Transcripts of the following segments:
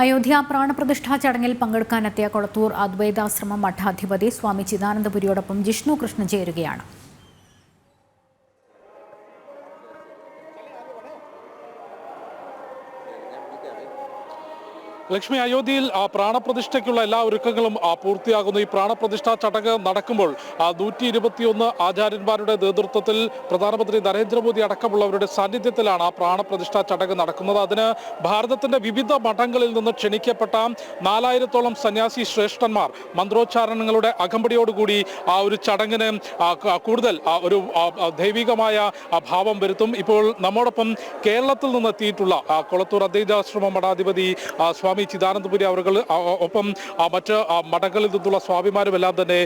അയോധ്യ പ്രാണപ്രതിഷ്ഠാ ചടങ്ങിൽ പങ്കെടുക്കാനെത്തിയ കൊളത്തൂർ അദ്വൈതാശ്രമം മഠാധിപതി സ്വാമി ചിദാനന്ദപുരിയോടൊപ്പം ജിഷ്ണു കൃഷ്ണൻ ചേരുകയാണ്. ലക്ഷ്മി അയോധ്യയിൽ പ്രാണപ്രതിഷ്ഠയ്ക്കുള്ള എല്ലാ ഒരുക്കങ്ങളും പൂർത്തിയാകുന്നു. ഈ പ്രാണപ്രതിഷ്ഠാ ചടങ്ങ് നടക്കുമ്പോൾ നൂറ്റി ഇരുപത്തിയൊന്ന് ആചാര്യന്മാരുടെ നേതൃത്വത്തിൽ പ്രധാനമന്ത്രി നരേന്ദ്രമോദി അടക്കമുള്ളവരുടെ സാന്നിധ്യത്തിലാണ് ആ പ്രാണപ്രതിഷ്ഠാ ചടങ്ങ് നടക്കുന്നത്. അതിന് ഭാരതത്തിന്റെ വിവിധ മഠങ്ങളിൽ നിന്ന് ക്ഷണിക്കപ്പെട്ട നാലായിരത്തോളം സന്യാസി ശ്രേഷ്ഠന്മാർ മന്ത്രോച്ചാരണങ്ങളുടെ അകമ്പടിയോടുകൂടി ആ ഒരു ചടങ്ങിന് കൂടുതൽ ഒരു ദൈവികമായ ഭാവം വരുത്തും. ഇപ്പോൾ നമ്മോടൊപ്പം കേരളത്തിൽ നിന്ന് എത്തിയിട്ടുള്ള കൊളത്തൂർ അദ്വൈതാശ്രമ മഠാധിപതി ആ, സ്വാമി ചിദാനന്ദപുരി അവർ ഒപ്പം മറ്റ് മഠങ്ങളിൽ നിന്നുള്ള സ്വാമിമാരും എല്ലാം തന്നെ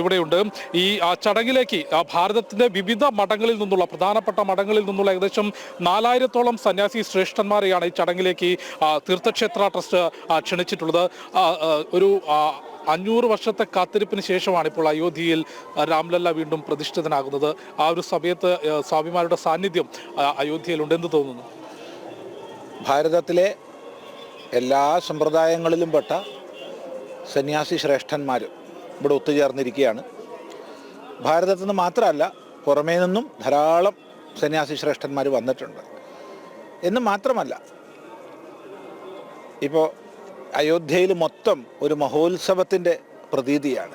ഇവിടെയുണ്ട്. ഈ ചടങ്ങിലേക്ക് ഭാരതത്തിന്റെ വിവിധ മഠങ്ങളിൽ നിന്നുള്ള പ്രധാനപ്പെട്ട മഠങ്ങളിൽ നിന്നുള്ള ഏകദേശം നാലായിരത്തോളം സന്യാസി ശ്രേഷ്ഠന്മാരെയാണ് ഈ ചടങ്ങിലേക്ക് തീർത്ഥക്ഷേത്ര ട്രസ്റ്റ് ക്ഷണിച്ചിട്ടുള്ളത്. ഒരു അഞ്ഞൂറ് വർഷത്തെ കാത്തിരിപ്പിന് ശേഷമാണ് ഇപ്പോൾ അയോധ്യയിൽ രാംലല്ല വീണ്ടും പ്രതിഷ്ഠിതനാകുന്നത്. ആ ഒരു സമയത്ത് സ്വാമിമാരുടെ സാന്നിധ്യം അയോധ്യയിലുണ്ട് എന്ന് തോന്നുന്നു. ഭാരതത്തിലെ എല്ലാ സമ്പ്രദായങ്ങളിലും പെട്ട സന്യാസി ശ്രേഷ്ഠന്മാർ ഇവിടെ ഒത്തുചേർന്നിരിക്കുകയാണ്. ഭാരതത്തിൽ നിന്ന് മാത്രമല്ല പുറമേ നിന്നും ധാരാളം സന്യാസി ശ്രേഷ്ഠന്മാർ വന്നിട്ടുണ്ട്. എന്ന് മാത്രമല്ല ഇപ്പോൾ അയോധ്യയിൽ മൊത്തം ഒരു മഹോത്സവത്തിന്റെ പ്രതീതിയാണ്.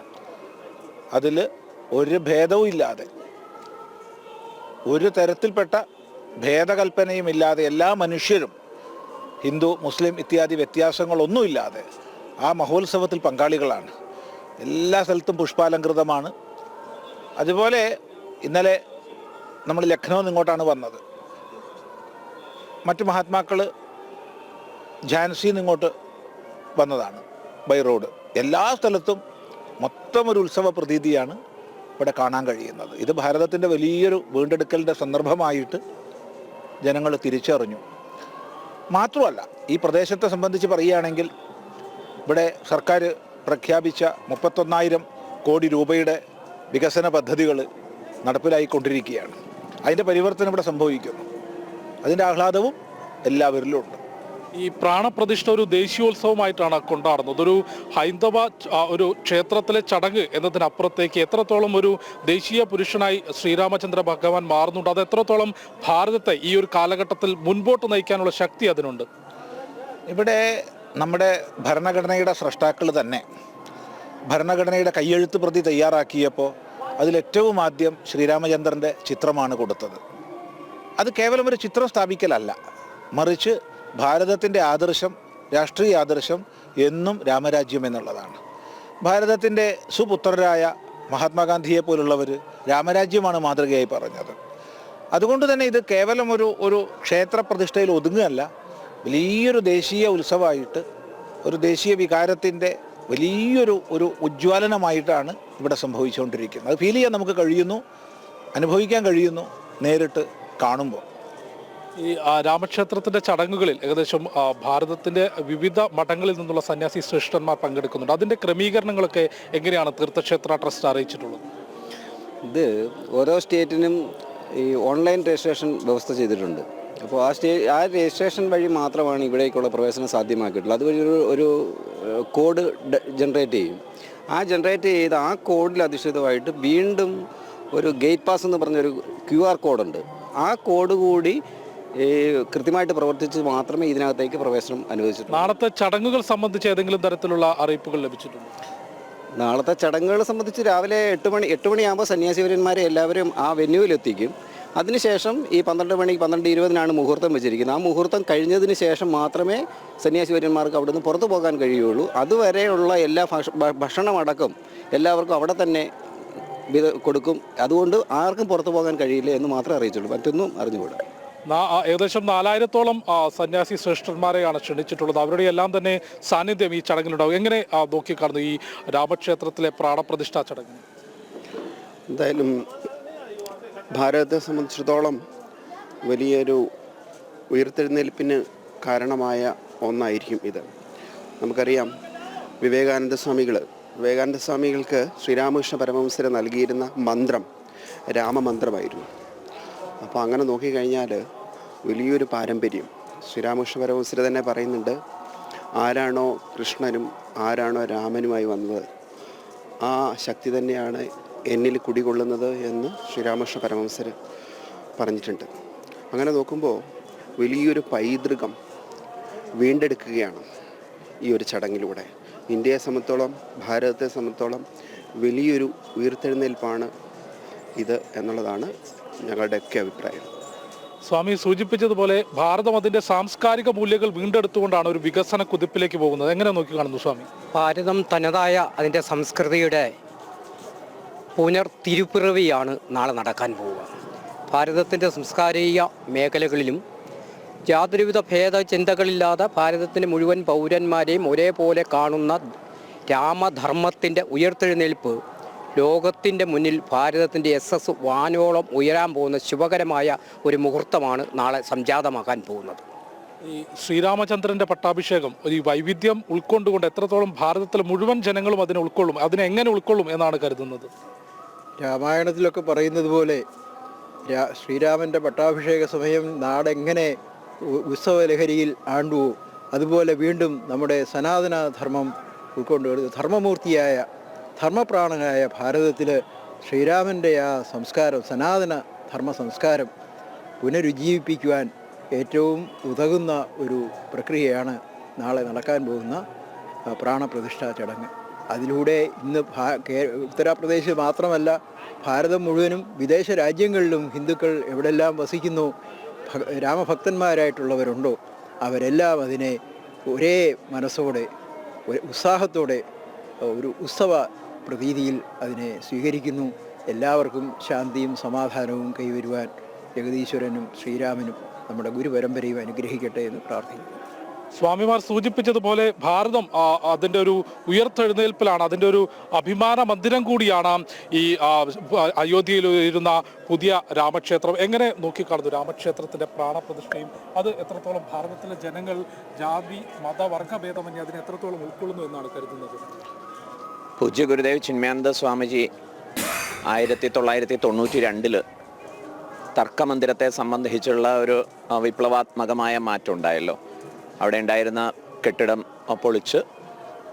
അതിൽ ഒരു ഭേദവും ഇല്ലാതെ ഒരു തരത്തിൽപ്പെട്ട ഭേദകൽപ്പനയും ഇല്ലാതെ എല്ലാ മനുഷ്യരും ഹിന്ദു മുസ്ലിം ഇത്യാദി വ്യത്യാസങ്ങളൊന്നുമില്ലാതെ ആ മഹോത്സവത്തിൽ പങ്കാളികളാണ്. എല്ലാ സ്ഥലത്തും പുഷ്പാലങ്കൃതമാണ് അതുപോലെ ഇന്നലെ നമ്മൾ ലക്നൗ ഇങ്ങോട്ടാണ് വന്നത്. മറ്റു മഹാത്മാക്കൾ ഝാൻസിയിൽ നിന്ന് ഇങ്ങോട്ട് വന്നതാണ് ബൈ റോഡ് എല്ലാ സ്ഥലത്തും മൊത്തം ഒരു ഉത്സവ പ്രതീതിയാണ് ഇവിടെ കാണാൻ കഴിയുന്നത്. ഇത് ഭാരതത്തിന്റെ വലിയൊരു വീണ്ടെടുക്കലിന്റെ സന്ദർഭമായിട്ട് ജനങ്ങൾ തിരിച്ചറിഞ്ഞു. മാത്രമല്ല ഈ പ്രദേശത്തെ സംബന്ധിച്ച് പറയുകയാണെങ്കിൽ ഇവിടെ സർക്കാർ പ്രഖ്യാപിച്ച മുപ്പത്തൊന്നായിരം കോടി രൂപയുടെ വികസന പദ്ധതികൾ നടപ്പിലായിക്കൊണ്ടിരിക്കുകയാണ്. അതിന്റെ പരിവർത്തനം ഇവിടെ സംഭവിക്കുന്നു. അതിന്റെ ആഹ്ലാദവും എല്ലാവരിലും ഉണ്ട്. ഈ പ്രാണപ്രതിഷ്ഠ ഒരു ദേശീയോത്സവമായിട്ടാണ് കൊണ്ടാടുന്നത്. ഒരു ഹൈന്ദവ ഒരു ക്ഷേത്രത്തിലെ ചടങ്ങ് എന്നതിനപ്പുറത്തേക്ക് എത്രത്തോളം ഒരു ദേശീയ പുരുഷനായി ശ്രീരാമചന്ദ്ര ഭഗവാൻ മാറുന്നുണ്ട്? അത് എത്രത്തോളം ഭാരതത്തെ ഈ ഒരു കാലഘട്ടത്തിൽ മുൻപോട്ട് നയിക്കാനുള്ള ശക്തി അതിനുണ്ട്? ഇവിടെ നമ്മുടെ ഭരണഘടനയുടെ സ്രഷ്ടാക്കൾ തന്നെ ഭരണഘടനയുടെ കയ്യെഴുത്ത് പ്രതി തയ്യാറാക്കിയപ്പോൾ അതിലേറ്റവും ആദ്യം ശ്രീരാമചന്ദ്രന്റെ ചിത്രമാണ് കൊടുത്തത്. അത് കേവലം ഒരു ചിത്രം സ്ഥാപിക്കലല്ല. മറിച്ച് ഭാരതത്തിന്റെ ആദർശം രാഷ്ട്രീയ ആദർശം എന്നും രാമരാജ്യം എന്നുള്ളതാണ്. ഭാരതത്തിന്റെ സുപുത്രരായ മഹാത്മാഗാന്ധിയെ പോലുള്ളവർ രാമരാജ്യമാണ് മാതൃകയായി പറഞ്ഞത്. അതുകൊണ്ട് തന്നെ ഇത് കേവലം ഒരു ഒരു ക്ഷേത്രപ്രതിഷ്ഠയിൽ ഒതുങ്ങുകയല്ല വലിയൊരു ദേശീയ ഉത്സവമായിട്ട് ഒരു ദേശീയ വികാരത്തിന്റെ വലിയൊരു ഒരു ഉജ്ജ്വലനമായിട്ടാണ് ഇവിടെ സംഭവിച്ചുകൊണ്ടിരിക്കുന്നത്. അത് ഫീൽ ചെയ്യാൻ നമുക്ക് കഴിയുന്നു അനുഭവിക്കാൻ കഴിയുന്നു നേരിട്ട് കാണുമ്പോൾ. ഈ ആ, രാമക്ഷേത്രത്തിന്റെ ചടങ്ങുകളിൽ ഏകദേശം ഭാരതത്തിന്റെ വിവിധ മഠങ്ങളിൽ നിന്നുള്ള സന്യാസി ശ്രേഷ്ഠന്മാർ പങ്കെടുക്കുന്നുണ്ട്. അതിന്റെ ക്രമീകരണങ്ങളൊക്കെ എങ്ങനെയാണ് തീർത്ഥക്ഷേത്ര ട്രസ്റ്റ് അറിയിച്ചിട്ടുള്ളത്? ഇത് ഓരോ സ്റ്റേറ്റിനും ഈ ഓൺലൈൻ രജിസ്ട്രേഷൻ വ്യവസ്ഥ ചെയ്തിട്ടുണ്ട്. അപ്പോൾ ആ സ്റ്റേ ആ രജിസ്ട്രേഷൻ വഴി മാത്രമാണ് ഇവിടേക്കുള്ള പ്രവേശനം സാധ്യമാക്കിയിട്ടുള്ളത്. അതുവഴി ഒരു ഒരു കോഡ് ജനറേറ്റ് ചെയ്യും. ആ ജനറേറ്റ് ചെയ്ത് ആ കോഡിൽ അധിഷ്ഠിതമായിട്ട് വീണ്ടും ഒരു ഗേറ്റ് പാസ് എന്ന് പറഞ്ഞൊരു ക്യു ആർ കോഡുണ്ട്. ആ കോഡ് കൂടി ഈ കൃത്യമായിട്ട് പ്രവർത്തിച്ച് മാത്രമേ ഇതിനകത്തേക്ക് പ്രവേശനം അനുവദിച്ചിട്ടുള്ളൂ. നാളത്തെ ചടങ്ങുകൾ സംബന്ധിച്ച് ഏതെങ്കിലും തരത്തിലുള്ള അറിയിപ്പുകൾ ലഭിച്ചിട്ടുണ്ട്? നാളത്തെ ചടങ്ങുകൾ സംബന്ധിച്ച് രാവിലെ എട്ട് മണി എട്ട് മണിയാകുമ്പോൾ സന്യാസിവര്യന്മാരെ എല്ലാവരും ആ വെന്യൂവിലെത്തിക്കും. അതിനുശേഷം ഈ പന്ത്രണ്ട് മണി പന്ത്രണ്ട് ഇരുപതിനാണ് മുഹൂർത്തം വെച്ചിരിക്കുന്നത്. ആ മുഹൂർത്തം കഴിഞ്ഞതിന് ശേഷം മാത്രമേ സന്യാസിവര്യന്മാർക്ക് നിന്ന് പുറത്തു പോകാൻ കഴിയുള്ളൂ അതുവരെയുള്ള എല്ലാ ഭക്ഷണമടക്കം എല്ലാവർക്കും അവിടെ തന്നെ കൊടുക്കും. അതുകൊണ്ട് ആർക്കും പുറത്തു പോകാൻ കഴിയില്ല എന്ന് മാത്രമേ അറിയിച്ചുള്ളൂ. മറ്റൊന്നും അറിഞ്ഞുകൂടാ. ഏകദേശം നാലായിരത്തോളം സന്യാസി ശ്രേഷ്ഠന്മാരെയാണ് ക്ഷണിച്ചിട്ടുള്ളത്. അവരുടെ എല്ലാം തന്നെ സാന്നിധ്യം ഈ ചടങ്ങിലുണ്ടാവും. എങ്ങനെ നോക്കിക്കാണുന്നു ഈ രാമക്ഷേത്രത്തിലെ പ്രാണപ്രതിഷ്ഠാ ചടങ്ങ്? എന്തായാലും ഭാരതത്തെ സംബന്ധിച്ചിടത്തോളം വലിയൊരു ഉയർത്തെഴുന്നേൽപ്പിന് കാരണമായ ഒന്നായിരിക്കും ഇത്. നമുക്കറിയാം വിവേകാനന്ദ സ്വാമികൾ വിവേകാനന്ദ സ്വാമികൾക്ക് ശ്രീരാമകൃഷ്ണ പരമവംസരെ നൽകിയിരുന്ന മന്ത്രം രാമമന്ത്രമായിരുന്നു. അപ്പോൾ അങ്ങനെ നോക്കിക്കഴിഞ്ഞാൽ വലിയൊരു പാരമ്പര്യം. ശ്രീരാമകൃഷ്ണ പരമഹംസര് തന്നെ പറയുന്നുണ്ട് ആരാണോ കൃഷ്ണനും ആരാണോ രാമനുമായി വന്നത് ആ ശക്തി തന്നെയാണ് എന്നിൽ കുടികൊള്ളുന്നത് എന്ന് ശ്രീരാമകൃഷ്ണ പരമംസർ പറഞ്ഞിട്ടുണ്ട്. അങ്ങനെ നോക്കുമ്പോൾ വലിയൊരു പൈതൃകം വീണ്ടെടുക്കുകയാണ് ഈ ഒരു ചടങ്ങിലൂടെ. ഇന്ത്യയെ സംബന്ധിച്ചോളം ഭാരതത്തെ സംബന്ധിച്ചോളം വലിയൊരു ഉയർത്തെഴുന്നേൽപ്പാണ് ഇത് എന്നുള്ളതാണ് ഞങ്ങളുടെയൊക്കെ അഭിപ്രായം. സ്വാമി സൂചിപ്പിച്ചതുപോലെ ഭാരതം അതിന്റെ സാംസ്കാരിക മൂല്യങ്ങൾ വീണ്ടെടുത്തുകൊണ്ടാണ് ഒരു വികസന കുതിപ്പിലേക്ക് പോകുന്നത്. എങ്ങനെ നോക്കി കാണുന്നു സ്വാമി? ഭാരതം തനതായ അതിന്റെ സംസ്കൃതിയുടെ പുനർതിരുപ്പിറവിയാണ് നാളെ നടക്കാൻ പോവുക. ഭാരതത്തിന്റെ സംസ്കാരിക മേഖലകളിലും യാതൊരുവിധ ഭേദചിന്തകളില്ലാതെ ഭാരതത്തിന്റെ മുഴുവൻ പൗരന്മാരെയും ഒരേപോലെ കാണുന്ന രാമധർമ്മത്തിന്റെ ഉയർത്തെഴുന്നേൽപ്പ് ലോകത്തിന്റെ മുന്നിൽ ഭാരതത്തിന്റെ എസ് എസ് വാനോളം ഉയരാൻ പോകുന്ന ശുഭകരമായ ഒരു മുഹൂർത്തമാണ് നാളെ സംജാതമാകാൻ പോകുന്നത്. ഈ ശ്രീരാമചന്ദ്രന്റെ പട്ടാഭിഷേകം ഒരു വൈവിധ്യം ഉൾക്കൊണ്ടുകൊണ്ട് എത്രത്തോളം ഭാരതത്തിലെ മുഴുവൻ ജനങ്ങളും അതിനെ ഉൾക്കൊള്ളും അതിനെ എങ്ങനെ ഉൾക്കൊള്ളും എന്നാണ് കരുതുന്നത്? രാമായണത്തിലൊക്കെ പറയുന്നത് പോലെ ശ്രീരാമന്റെ ശ്രീരാമന്റെ പട്ടാഭിഷേക സമയം നാടെങ്ങനെ ഉത്സവലഹരിയിൽ ആണ്ടുവോ അതുപോലെ വീണ്ടും നമ്മുടെ സനാതന ധർമ്മം ഉൾക്കൊണ്ട് ധർമ്മമൂർത്തിയായ ധർമ്മപ്രാണനായ ഭാരതത്തിൽ ശ്രീരാമന്റെ ആ സംസ്കാരം സനാതന ധർമ്മ സംസ്കാരം പുനരുജ്ജീവിപ്പിക്കുവാൻ ഏറ്റവും ഉതകുന്ന ഒരു പ്രക്രിയയാണ് നാളെ നടക്കാൻ പോകുന്ന പ്രാണപ്രതിഷ്ഠാ ചടങ്ങ്. അതിലൂടെ ഇന്ന് ഉത്തർപ്രദേശ് മാത്രമല്ല ഭാരതം മുഴുവനും വിദേശ രാജ്യങ്ങളിലും ഹിന്ദുക്കൾ എവിടെല്ലാം വസിക്കുന്നു രാമഭക്തന്മാരായിട്ടുള്ളവരുണ്ടോ അവരെല്ലാം അതിനെ ഒരേ മനസ്സോടെ ഉത്സാഹത്തോടെ ഒരു ഉത്സവ പ്രതീതിയിൽ അതിനെ സ്വീകരിക്കുന്നു. എല്ലാവർക്കും ശാന്തിയും സമാധാനവും കൈവരുവാൻ ജഗതീശ്വരനും ശ്രീരാമനും നമ്മുടെ ഗുരുപരമ്പരയും അനുഗ്രഹിക്കട്ടെ എന്ന് പ്രാർത്ഥിക്കുന്നു. സ്വാമിമാർ സൂചിപ്പിച്ചതുപോലെ ഭാരതം അതിന്റെ ഒരു ഉയർത്തെഴുന്നേൽപ്പിലാണ്. അതിന്റെ ഒരു അഭിമാന മന്ദിരം കൂടിയാണ് ഈ അയോധ്യയിൽ ഇരുന്ന പുതിയ രാമക്ഷേത്രം. എങ്ങനെ നോക്കിക്കാണുന്നു രാമക്ഷേത്രത്തിന്റെ പ്രാണപ്രതിഷ്ഠയും? അത് എത്രത്തോളം ഭാരതത്തിലെ ജനങ്ങൾ ജാതി മത വർഗഭേദമന്യേ അതിനെ എത്രത്തോളം ഉൾക്കൊള്ളുന്നു എന്നാണ് കരുതുന്നത്? പൂജ്യ ഗുരുദേവ് ചിന്മയാനന്ദ സ്വാമിജി ആയിരത്തി തൊള്ളായിരത്തി തൊണ്ണൂറ്റി രണ്ടിൽ തർക്കമന്ദിരത്തെ സംബന്ധിച്ചുള്ള ഒരു വിപ്ലവാത്മകമായ മാറ്റം ഉണ്ടായല്ലോ അവിടെ ഉണ്ടായിരുന്ന കെട്ടിടം പൊളിച്ച്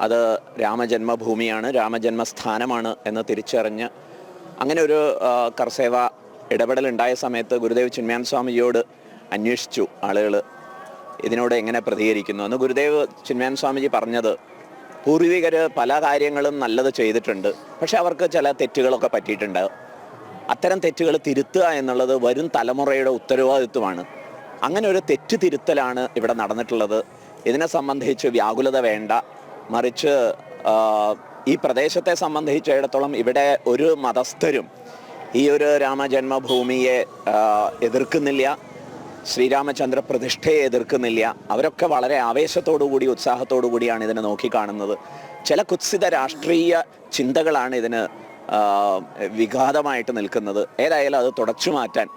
അത് രാമജന്മഭൂമിയാണ് രാമജന്മസ്ഥാനമാണ് എന്ന് തിരിച്ചറിഞ്ഞ് അങ്ങനെ ഒരു കർസേവ ഇടപെടൽ ഉണ്ടായ സമയത്ത് ഗുരുദേവ് ചിന്മയാൻ സ്വാമിജിയോട് അന്വേഷിച്ചു ആളുകൾ ഇതിനോട് എങ്ങനെ പ്രതികരിക്കുന്നു എന്ന്. ഗുരുദേവ് ചിന്മയാൻ സ്വാമിജി പറഞ്ഞത് പൂർവികർ പല കാര്യങ്ങളും നല്ലത് ചെയ്തിട്ടുണ്ട്. പക്ഷെ അവർക്ക് ചില തെറ്റുകളൊക്കെ പറ്റിയിട്ടുണ്ട്. അത്തരം തെറ്റുകൾ തിരുത്തുക എന്നുള്ളത് വരും തലമുറയുടെ ഉത്തരവാദിത്വമാണ്. അങ്ങനെ ഒരു തെറ്റ് തിരുത്തലാണ് ഇവിടെ നടന്നിട്ടുള്ളത്. ഇതിനെ സംബന്ധിച്ച് വ്യാകുലത വേണ്ട. മറിച്ച് ഈ പ്രദേശത്തെ സംബന്ധിച്ചിടത്തോളം ഇവിടെ ഒരു മതസ്ഥരും ഈ ഒരു രാമജന്മഭൂമിയെ എതിർക്കുന്നില്ല. ശ്രീരാമചന്ദ്ര പ്രതിഷ്ഠയെ എതിർക്കുന്നില്ല. അവരൊക്കെ വളരെ ആവേശത്തോടുകൂടി കൂടിയാണ് ഇതിനെ നോക്കിക്കാണുന്നത്. ചില കുത്സിത രാഷ്ട്രീയ ചിന്തകളാണ് ഇതിന് വിഘാതമായിട്ട് നിൽക്കുന്നത്. ഏതായാലും അത് തുടച്ചു മാറ്റാൻ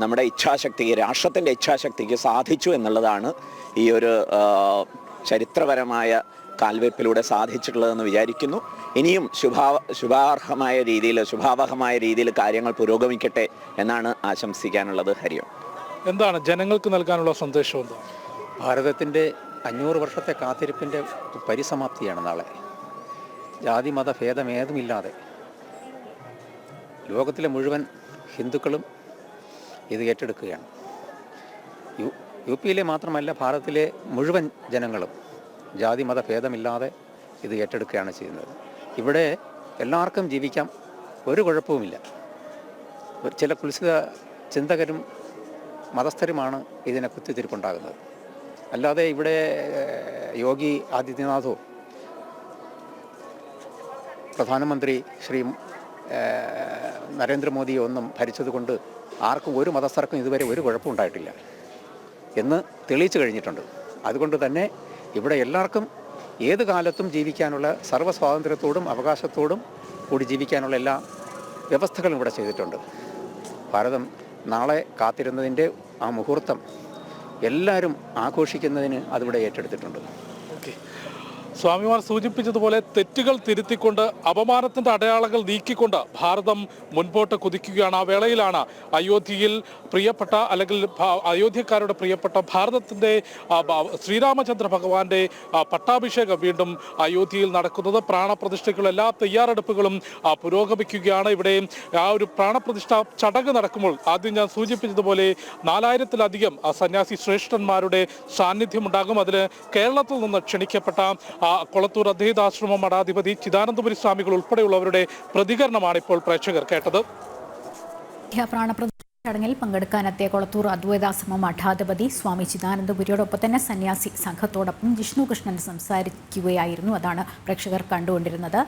നമ്മുടെ ഇച്ഛാശക്തിക്ക് രാഷ്ട്രത്തിന്റെ ഇച്ഛാശക്തിക്ക് സാധിച്ചു എന്നുള്ളതാണ് ഈ ഒരു ചരിത്രപരമായ കാൽവെപ്പിലൂടെ സാധിച്ചിട്ടുള്ളതെന്ന് വിചാരിക്കുന്നു. ഇനിയും ശുഭാ ശുഭാർഹമായ രീതിയിൽ ശുഭാവഹമായ രീതിയിൽ കാര്യങ്ങൾ പുരോഗമിക്കട്ടെ എന്നാണ് ആശംസിക്കാനുള്ളത്. ഹരിയോം. എന്താണ് ജനങ്ങൾക്ക് നൽകാനുള്ള സന്ദേശം എന്താണ്? ഭാരതത്തിന്റെ അഞ്ഞൂറ് വർഷത്തെ കാത്തിരിപ്പിന്റെ പരിസമാപ്തിയാണ് നാളെ. ജാതി മത ഭേദമേതുമില്ലാതെ ലോകത്തിലെ മുഴുവൻ ഹിന്ദുക്കളും ഇത് ഏറ്റെടുക്കുകയാണ്. യു യു പിയിലെ മാത്രമല്ല ഭാരതത്തിലെ മുഴുവൻ ജനങ്ങളും ജാതി മത ഭേദമില്ലാതെ ഇത് ഏറ്റെടുക്കുകയാണ് ചെയ്യുന്നത്. ഇവിടെ എല്ലാവർക്കും ജീവിക്കാം ഒരു കുഴപ്പവുമില്ല. ചില കുൽസിത ചിന്തകരും മതസ്ഥരുമാണ് ഇതിനെ കുത്തിത്തിരിപ്പുണ്ടാകുന്നത്. അല്ലാതെ ഇവിടെ യോഗി ആദിത്യനാഥോ പ്രധാനമന്ത്രി ശ്രീ നരേന്ദ്രമോദിയോ ഒന്നും ഭരിച്ചതുകൊണ്ട് ആർക്കും ഒരു മതസ്ഥർക്കും ഇതുവരെ ഒരു കുഴപ്പമുണ്ടായിട്ടില്ല എന്ന് തെളിയിച്ചു കഴിഞ്ഞിട്ടുണ്ട്. അതുകൊണ്ട് തന്നെ ഇവിടെ എല്ലാവർക്കും ഏത് കാലത്തും ജീവിക്കാനുള്ള സർവ സ്വാതന്ത്ര്യത്തോടും അവകാശത്തോടും കൂടി ജീവിക്കാനുള്ള എല്ലാ വ്യവസ്ഥകളും ഇവിടെ ചെയ്തിട്ടുണ്ട്. ഭാരതം നാളെ കാത്തിരുന്നതിന്റെ ആ മുഹൂർത്തം എല്ലാവരും ആഘോഷിക്കുന്നതിന് അതിവിടെ ഏറ്റെടുത്തിട്ടുണ്ട്. ഓക്കെ. സ്വാമിമാർ സൂചിപ്പിച്ചതുപോലെ തെറ്റുകൾ തിരുത്തിക്കൊണ്ട് അപമാനത്തിന്റെ അടയാളങ്ങൾ നീക്കിക്കൊണ്ട് ഭാരതം മുൻപോട്ട് കുതിക്കുകയാണ്. ആ വേളയിലാണ് അയോധ്യയിൽ പ്രിയപ്പെട്ട അല്ലെങ്കിൽ അയോധ്യക്കാരുടെ പ്രിയപ്പെട്ട ഭാരതത്തിന്റെ ശ്രീരാമചന്ദ്ര ഭഗവാന്റെ പട്ടാഭിഷേകം വീണ്ടും അയോധ്യയിൽ നടക്കുന്നത്. പ്രാണപ്രതിഷ്ഠയ്ക്കുള്ള എല്ലാ തയ്യാറെടുപ്പുകളും പുരോഗമിക്കുകയാണ്. ഇവിടെ ആ ഒരു പ്രാണപ്രതിഷ്ഠ ചടങ്ങ് നടക്കുമ്പോൾ ആദ്യം ഞാൻ സൂചിപ്പിച്ചതുപോലെ നാലായിരത്തിലധികം സന്യാസി ശ്രേഷ്ഠന്മാരുടെ സാന്നിധ്യം ഉണ്ടാകും അതിന് കേരളത്തിൽ നിന്ന് ക്ഷണിക്കപ്പെട്ട കൊളത്തൂർ അദ്വൈതാശ്രമം മഠാധിപതി ചിദാനന്ദപുരി സ്വാമികൾ ഉൾപ്പെടെയുള്ളവരുടെ പ്രതികരണമാണ് ഇപ്പോൾ പ്രേക്ഷകർ കേട്ടത്. ചടങ്ങിൽ പങ്കെടുക്കാനെത്തിയ കൊളത്തൂർ അദ്വൈതാശ്രമ മഠാധിപതി സ്വാമി ചിദാനന്ദപുരിയോടൊപ്പം തന്നെ സന്യാസി സംഘത്തോടൊപ്പം ജിഷ്ണു കൃഷ്ണൻ സംസാരിക്കുകയായിരുന്നു. അതാണ് പ്രേക്ഷകർ കണ്ടുകൊണ്ടിരുന്നത്.